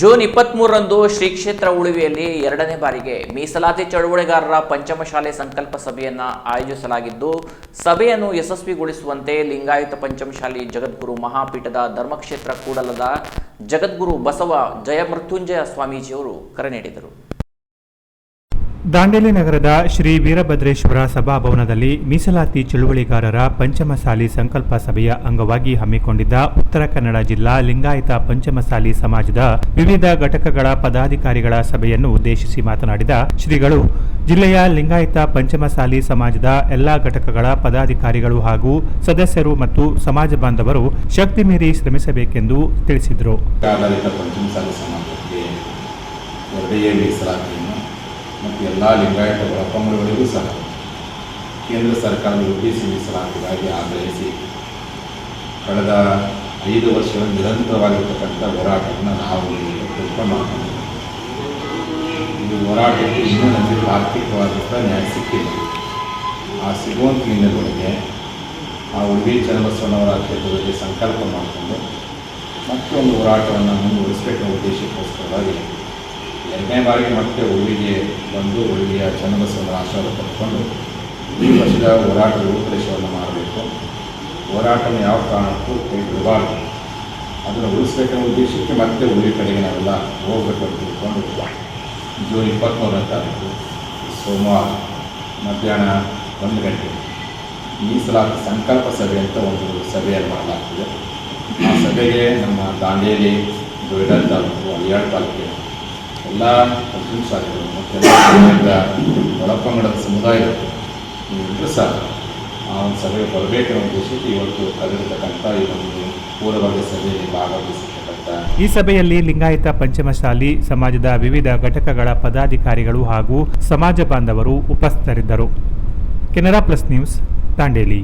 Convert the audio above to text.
June ಇಪ್ಪತ್ಮೂರರಂದು Shri ಕ್ಷೇತ್ರ ಉಳುವಿಯಲ್ಲಿ ಎರಡನೇ ಬಾರಿಗೆ ಮೀಸಲಾತಿ ಚಳುವಳಿಗಾರರ ಪಂಚಮಶಾಲೆ ಸಂಕಲ್ಪ ಸಭೆಯನ್ನು ಆಯೋಜಿಸಲಾಗಿದ್ದು, ಸಭೆಯನ್ನು ಯಶಸ್ವಿಗೊಳಿಸುವಂತೆ ಲಿಂಗಾಯತ ಪಂಚಮಶಾಲಿ ಜಗದ್ಗುರು ಮಹಾಪೀಠದ ಧರ್ಮಕ್ಷೇತ್ರ ಕೂಡಲದ ಜಗದ್ಗುರು ಬಸವ ಜಯಮೃತ್ಯುಂಜಯ ಸ್ವಾಮೀಜಿಯವರು ಕರೆ ನೀಡಿದರು. ದಾಂಡೇಲಿ ನಗರದ ಶ್ರೀ ವೀರಭದ್ರೇಶ್ವರ ಸಭಾಭವನದಲ್ಲಿ ಮೀಸಲಾತಿ ಚಳುವಳಿಗಾರರ ಪಂಚಮಸಾಲಿ ಸಂಕಲ್ಪ ಸಭೆಯ ಅಂಗವಾಗಿ ಹಮ್ಮಿಕೊಂಡಿದ್ದ ಉತ್ತರ ಕನ್ನಡ ಜಿಲ್ಲಾ ಲಿಂಗಾಯತ ಪಂಚಮಸಾಲಿ ಸಮಾಜದ ವಿವಿಧ ಘಟಕಗಳ ಪದಾಧಿಕಾರಿಗಳ ಸಭೆಯನ್ನು ಉದ್ದೇಶಿಸಿ ಮಾತನಾಡಿದ ಶ್ರೀಗಳು, ಜಿಲ್ಲೆಯ ಲಿಂಗಾಯತ ಪಂಚಮಸಾಲಿ ಸಮಾಜದ ಎಲ್ಲಾ ಘಟಕಗಳ ಪದಾಧಿಕಾರಿಗಳು ಹಾಗೂ ಸದಸ್ಯರು ಮತ್ತು ಸಮಾಜ ಬಾಂಧವರು ಶಕ್ತಿ ಮೀರಿ ಶ್ರಮಿಸಬೇಕೆಂದು ತಿಳಿಸಿದರು. ಮತ್ತು ಎಲ್ಲ ಲಿಂಗಾಯತ ಒಳಪಂಗಡಗಳಿಗೂ ಸಹ ಕೇಂದ್ರ ಸರ್ಕಾರದ ಪಿ ಸಿ ಮೀಸಲಾತಿಗಾಗಿ ಆಗ್ರಹಿಸಿ ಕಳೆದ ಐದು ವರ್ಷಗಳ ನಿರಂತರವಾಗಿರ್ತಕ್ಕಂಥ ಹೋರಾಟವನ್ನು ನಾವು ತಿಳ್ಕೊಂಡು ಮಾಡ್ಕೊಂಡಿದ್ದೀವಿ ಇದು ಹೋರಾಟಕ್ಕೆ ಇನ್ನೂ ನಮಗೆ ಆರ್ಥಿಕವಾದಂಥ ನ್ಯಾಯ ಸಿಕ್ಕಿಲ್ಲ. ಆ ಸಿಗುವಂಥ ಹಿನ್ನೆಲೆಯೊಳಗೆ ಆ ಉಡುಪಿ ಚನ್ನಬಸವಣ್ಣವರ ಕ್ಷೇತ್ರದಲ್ಲಿ ಸಂಕಲ್ಪ ಮಾಡಿಕೊಂಡು ಮತ್ತೊಂದು ಹೋರಾಟವನ್ನು ಮುಂದುವರಿಸಬೇಕು ಉದ್ದೇಶಕ್ಕೋಸ್ಕರವಾಗಿ ಎರಡನೇ ಬಾರಿಗೆ ಮತ್ತೆ ಉಳಿವಿಗೆ ಬಂದು ಉಳಿವಿಯ ಚನ್ನಬಸವನ ಆಶೀರ್ವಾದ ಪಡ್ಕೊಂಡು ಈ ವರ್ಷದ ಹೋರಾಟ ರೂಪರೇಷವನ್ನು ಮಾಡಬೇಕು. ಹೋರಾಟವನ್ನು ಯಾವ ಕಾರಣಕ್ಕೂ ಬಿಡಬಾರ್ದು. ಅದನ್ನು ಉಳಿಸ್ಬೇಕನ್ನೋ ಉದ್ದೇಶಕ್ಕೆ ಮತ್ತೆ ಉಳಿವಿ ಕಡೆಗೆ ನಾವೆಲ್ಲ ಹೋಗ್ಬೇಕು ಅಂತ ತಿಳ್ಕೊಂಡು ಜೂನ್ ಇಪ್ಪತ್ತ್ಮೂರನೇ ತಾರೀಕು ಸೋಮವಾರ ಮಧ್ಯಾಹ್ನ ಒಂದು ಈ ಮೀಸಲಾತಿ ಸಂಕಲ್ಪ ಸಭೆ ಅಂತ ಒಂದು ಸಭೆಯಲ್ಲಿ ಮಾಡಲಾಗ್ತದೆ. ಆ ಸಭೆಗೆ ನಮ್ಮ ದಾಂಡೇಲಿ ದೊಡ್ಡ ತಾಲೂಕು ಅಲಿಯಾಳ್ ತಾಲೂಕಿನ ಎಲ್ಲ ಮುಸ್ಲಿಂ ಶಾಲೆಗಳು ಮತ್ತು ಒಳಪಂಗಡದ ಸಮುದಾಯಗಳು ಎಲ್ಲರೂ ಸಹ ಆ ಒಂದು ಸಭೆಗೆ ಬರಬೇಕೆನ್ನುವ ಉದ್ದೇಶಕ್ಕೆ ಇವತ್ತು ಕರೆದಿರ್ತಕ್ಕಂಥ ಈ ಒಂದು ಪೂರ್ವಭಾವಿ ಸಭೆಯಲ್ಲಿ ಭಾಗವಹಿಸಿರ್ತಕ್ಕಂಥ ಈ ಸಭೆಯಲ್ಲಿ ಲಿಂಗಾಯತ ಪಂಚಮಶಾಲಿ ಸಮಾಜದ ವಿವಿಧ ಘಟಕಗಳ ಪದಾಧಿಕಾರಿಗಳು ಹಾಗೂ ಸಮಾಜ ಬಾಂಧವರು ಉಪಸ್ಥಿತರಿದ್ದರು. Canara plus news Dandeli